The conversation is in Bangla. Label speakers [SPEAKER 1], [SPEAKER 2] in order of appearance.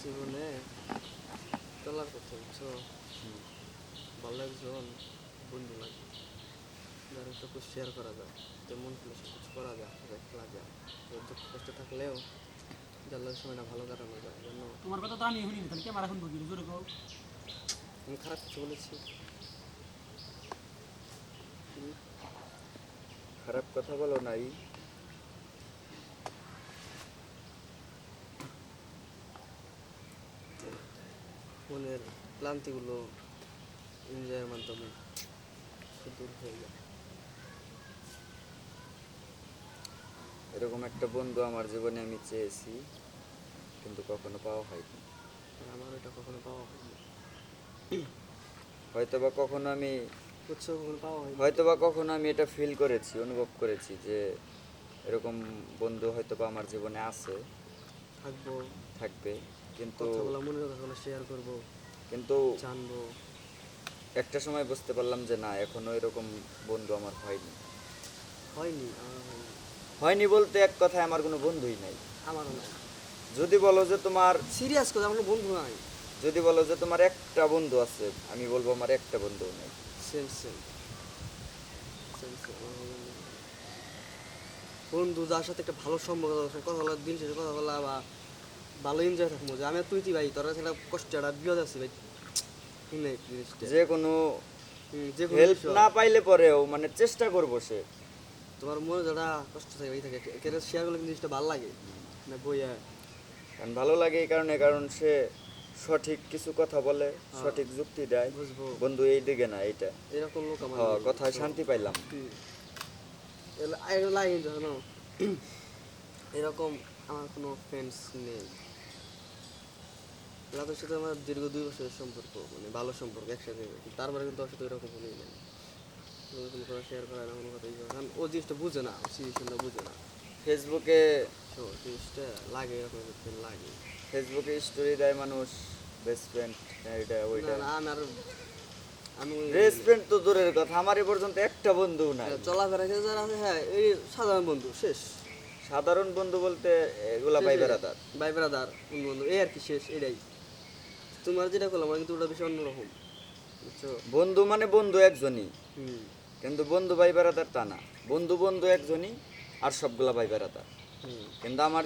[SPEAKER 1] জীবনে চলার কথা বুঝছ? ভালো একজন বন্ধু লাগে যার সব কিছু শেয়ার করা যায় তেমন খুলে কিছু করা যায় খেলা যায়। দুঃখ কষ্ট থাকলেও জানলার সময়টা ভালো কাটানো যায় জন্য
[SPEAKER 2] তোমার কথা তো আমি শুনি তাহলে ক্যামেরা শুনব কি জোরে কও।
[SPEAKER 1] আমি খারাপ কিছু বলেছি।
[SPEAKER 3] খারাপ কথা বলো নাই।
[SPEAKER 1] মনের ক্লান্তিগুলো এনজয়ের মাধ্যমে দূর হয়ে যায়।
[SPEAKER 3] এরকম একটা বন্ধু আমার জীবনে আমি চেয়েছি কিন্তু কখনো পাওয়া হয়নি।
[SPEAKER 1] আমার এটা কখনো পাওয়া হয়নি।
[SPEAKER 3] হয়তো বা কখনো আমি হয়তো বা কখনো আমি এটা ফিল করেছি অনুভব করেছি যে এরকম বন্ধু হয়তো বা আমার জীবনে আছে।
[SPEAKER 1] থাকব।
[SPEAKER 3] থাকবে। কিন্তু
[SPEAKER 1] কথাগুলো মনের কথাগুলো শেয়ার করব
[SPEAKER 3] কিন্তু
[SPEAKER 1] জানব।
[SPEAKER 3] একটা সময় বুঝতে পারলাম যে না এখনও এরকম বন্ধু আমার হয়নি।
[SPEAKER 1] হয়নি? হয়নি
[SPEAKER 3] বলতে এক কথায় আমার কোনো বন্ধুই নাই।
[SPEAKER 1] আমারও নাই।
[SPEAKER 3] যদি বলো যে তোমার
[SPEAKER 1] সিরিয়াস কথা আমার বন্ধু নাই।
[SPEAKER 3] যদি বলো যে তোমার একটা বন্ধু আছে আমি বলব আমার একটা বন্ধু নেই।
[SPEAKER 1] সেম সেম বন্ধু যার সাথে একটা ভালো সম্পর্ক কথা বলা দিন শেষে কথা বলা বা ভালো এনজয় থাকব। যে আমি তুই ভাই তোরা সেটা কষ্ট একটা বিপদ আছে ভাই।
[SPEAKER 3] যে কোনো
[SPEAKER 1] যে কোনো
[SPEAKER 3] হেল্প না পাইলে পরেও মানে চেষ্টা করব সে।
[SPEAKER 1] তোমার মনে যারা কষ্ট থাকে ভাই থাকে কেটে শেয়ার করলে কিন্তু জিনিসটা ভালো লাগে না বইয়া?
[SPEAKER 3] কারণ ভালো লাগে এই কারণে কারণ সে সঠিক কিছু কথা বলে সঠিক যুক্তি দেয়।
[SPEAKER 1] বুঝব।
[SPEAKER 3] বন্ধু এই দিকে না এইটা।
[SPEAKER 1] এরকম লোক আমার
[SPEAKER 3] হ্যাঁ, কথায় শান্তি পাইলাম।
[SPEAKER 1] কিন্তু জানো এরকম আমার কোনো ফ্রেন্ডস নেই। তাদের সাথে আমার দীর্ঘ দুই বছরের সম্পর্ক মানে ভালো সম্পর্ক একসাথে। কিন্তু তারপরে কিন্তু ওর সাথে ওরকম হলেই নেই। কোনো কথা শেয়ার করে না কোনো কথা করে না। কারণ ও জিনিসটা বুঝে না সিচুয়েশনটা বুঝে না।
[SPEAKER 3] ফেসবুকে
[SPEAKER 1] জিনিসটা লাগে এরকম লাগে।
[SPEAKER 3] ফেসবুকে স্টোরি দেয় মানুষ বেস্ট ফ্রেন্ড এটা
[SPEAKER 1] না
[SPEAKER 3] ওইটা।
[SPEAKER 1] না আমি আর আমি
[SPEAKER 3] বেস্ট ফ্রেন্ড তো দূরের কথা আমার এ পর্যন্ত একটা বন্ধু নাই।
[SPEAKER 1] চলাফেরা যারা আছে হ্যাঁ এই সাধারণ বন্ধু শেষ।
[SPEAKER 3] সাধারণ বন্ধু বলতে এগুলা ভাই বেড়াদার
[SPEAKER 1] ভাই ব্রাদার বন্ধু? এই আর কি শেষ এটাই। তোমার যেটা করলাম কিন্তু ওটা বেশি অন্যরকম। বুঝছ?
[SPEAKER 3] বন্ধু মানে বন্ধু একজনই। কিন্তু বন্ধু ভাই বেড়াদার তা না। বন্ধু বন্ধু একজনই আর সবগুলা ভাই বেড়াদার কিন্তু আমার